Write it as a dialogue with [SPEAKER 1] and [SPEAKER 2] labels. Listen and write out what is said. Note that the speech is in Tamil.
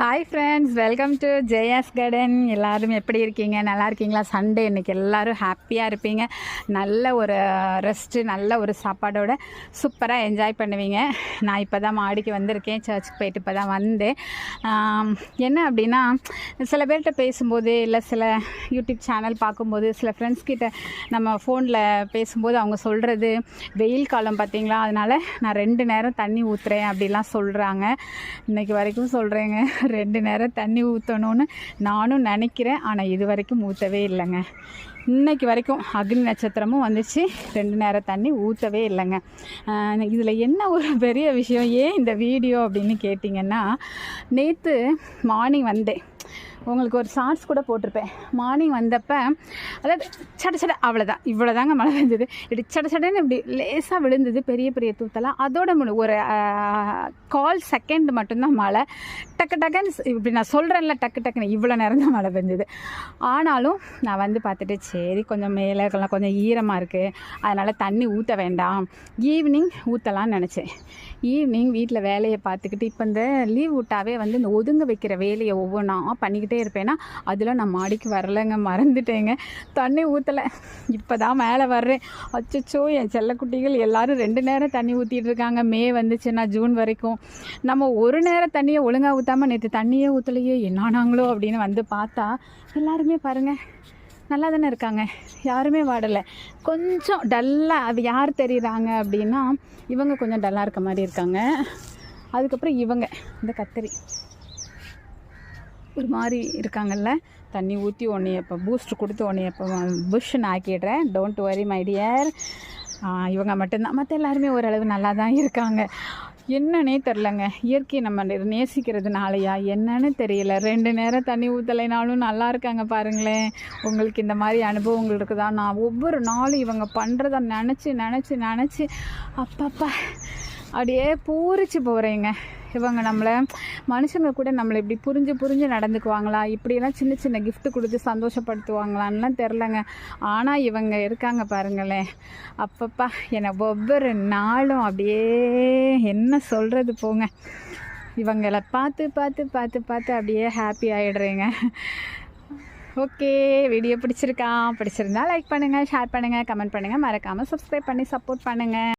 [SPEAKER 1] hi friends welcome to Jaya's garden எல்லோரும் எப்படி இருக்கீங்க நல்லா இருக்கீங்களா சண்டே இன்னைக்கு எல்லோரும் ஹாப்பியாக இருப்பீங்க நல்ல ஒரு ரெஸ்ட்டு நல்ல ஒரு சாப்பாடோட சூப்பராக என்ஜாய் பண்ணுவீங்க நான் இப்போ தான் மாடிக்கு வந்திருக்கேன் சர்ச்சுக்கு போயிட்டு இப்போ தான் வந்தேன் என்ன அப்படின்னா சில பேர்கிட்ட பேசும்போது இல்லை சில யூடியூப் சேனல் பார்க்கும்போது சில ஃப்ரெண்ட்ஸ் கிட்ட நம்ம ஃபோனில் பேசும்போது அவங்க சொல்கிறது வெயில் காலம் பார்த்தீங்களா அதனால் நான் ரெண்டு நேரம் தண்ணி ஊற்றுறேன் அப்படிலாம் சொல்கிறாங்க இன்றைக்கி வரைக்கும் சொல்கிறேங்க ரெண்டு நேரம் தண்ணி ஊற்றணும்னு நானும் நினைக்கிறேன் ஆனால் இது வரைக்கும் ஊற்றவே இல்லைங்க இன்றைக்கு வரைக்கும் அக்னி நட்சத்திரமும் வந்துச்சு ரெண்டு நேரம் தண்ணி ஊற்றவே இல்லைங்க இதில் என்ன ஒரு பெரிய விஷயம் ஏன் இந்த வீடியோ அப்படின்னு கேட்டிங்கன்னா நேற்று மார்னிங் வந்தேன் உங்களுக்கு ஒரு ஷார்ட்ஸ் கூட போட்டிருப்பேன் மார்னிங் வந்தப்போ அதாவது சட சட அவ்வளோதான் இவ்வளோதாங்க மழை பெஞ்சது இப்படி சட சடன்னு இப்படி லேசாக விழுந்தது பெரிய பெரிய தூத்தலாம் அதோட ஒரு கால் செகண்ட் மட்டும்தான் மழை டக்கு டக்குன்னு இப்படி நான் சொல்கிறேன்ல டக்கு டக்குன்னு இவ்வளோ நேரம் தான் மழை பெஞ்சது ஆனாலும் நான் வந்து பார்த்துட்டு சரி கொஞ்சம் மேலே கொஞ்சம் ஈரமாக இருக்குது அதனால் தண்ணி ஊற்ற வேண்டாம் ஈவினிங் ஊற்றலாம்னு நினச்சேன் ஈவினிங் வீட்டில் வேலையை பார்த்துக்கிட்டு இப்போ இந்த லீவ் விட்டாவே வந்து இந்த ஒதுங்க வைக்கிற வேலையை ஒவ்வொன்றா பண்ணிக்கிட்டு பண்ணிக்கிட்டே இருப்பேன்னா அதில் நான் மாடிக்கு வரலைங்க மறந்துட்டேங்க தண்ணி ஊற்றலை இப்போ தான் மேலே வர்றேன் அச்சோ என் செல்லக்குட்டிகள் எல்லோரும் ரெண்டு நேரம் தண்ணி ஊற்றிட்டு இருக்காங்க மே வந்துச்சுன்னா ஜூன் வரைக்கும் நம்ம ஒரு நேரம் தண்ணியை ஒழுங்காக ஊற்றாமல் நேற்று தண்ணியே ஊற்றலையே என்னானாங்களோ அப்படின்னு வந்து பார்த்தா எல்லாருமே பாருங்கள் நல்லா தானே இருக்காங்க யாருமே வாடலை கொஞ்சம் டல்லாக அது யார் தெரியுறாங்க அப்படின்னா இவங்க கொஞ்சம் டல்லாக இருக்க மாதிரி இருக்காங்க அதுக்கப்புறம் இவங்க இந்த கத்திரி ஒரு மாதிரி இருக்காங்கல்ல தண்ணி ஊற்றி உன்னைய இப்போ பூஸ்ட் கொடுத்து உன்னைய இப்போ புஷ்ஷுன்னு ஆக்கிடுறேன் டோன்ட் வரி மை டியர் இவங்க மட்டும்தான் மற்ற எல்லாருமே ஓரளவு நல்லா தான் இருக்காங்க என்னன்னே தெரிலங்க இயற்கையை நம்ம நேசிக்கிறதுனாலையா என்னன்னு தெரியல ரெண்டு நேரம் தண்ணி ஊற்றலைனாலும் நல்லா இருக்காங்க பாருங்களேன் உங்களுக்கு இந்த மாதிரி அனுபவங்கள் இருக்குதா நான் ஒவ்வொரு நாளும் இவங்க பண்ணுறத நினச்சி நினச்சி நினச்சி அப்பப்பா அப்படியே பூரிச்சு போகிறேங்க இவங்க நம்மளை மனுஷங்க கூட நம்மளை இப்படி புரிஞ்சு புரிஞ்சு நடந்துக்குவாங்களா இப்படியெல்லாம் சின்ன சின்ன கிஃப்ட் கொடுத்து சந்தோஷப்படுத்துவாங்களான்லாம் தெரிலங்க ஆனால் இவங்க இருக்காங்க பாருங்களேன் அப்பப்பா என்னை ஒவ்வொரு நாளும் அப்படியே என்ன சொல்கிறது போங்க இவங்களை பார்த்து பார்த்து பார்த்து பார்த்து அப்படியே ஹாப்பி ஆகிடுறேங்க ஓகே வீடியோ பிடிச்சிருக்கா பிடிச்சிருந்தா லைக் பண்ணுங்கள் ஷேர் பண்ணுங்கள் கமெண்ட் பண்ணுங்கள் மறக்காமல் சப்ஸ்கிரைப் பண்ணி சப்போர்ட் பண்ணுங்கள்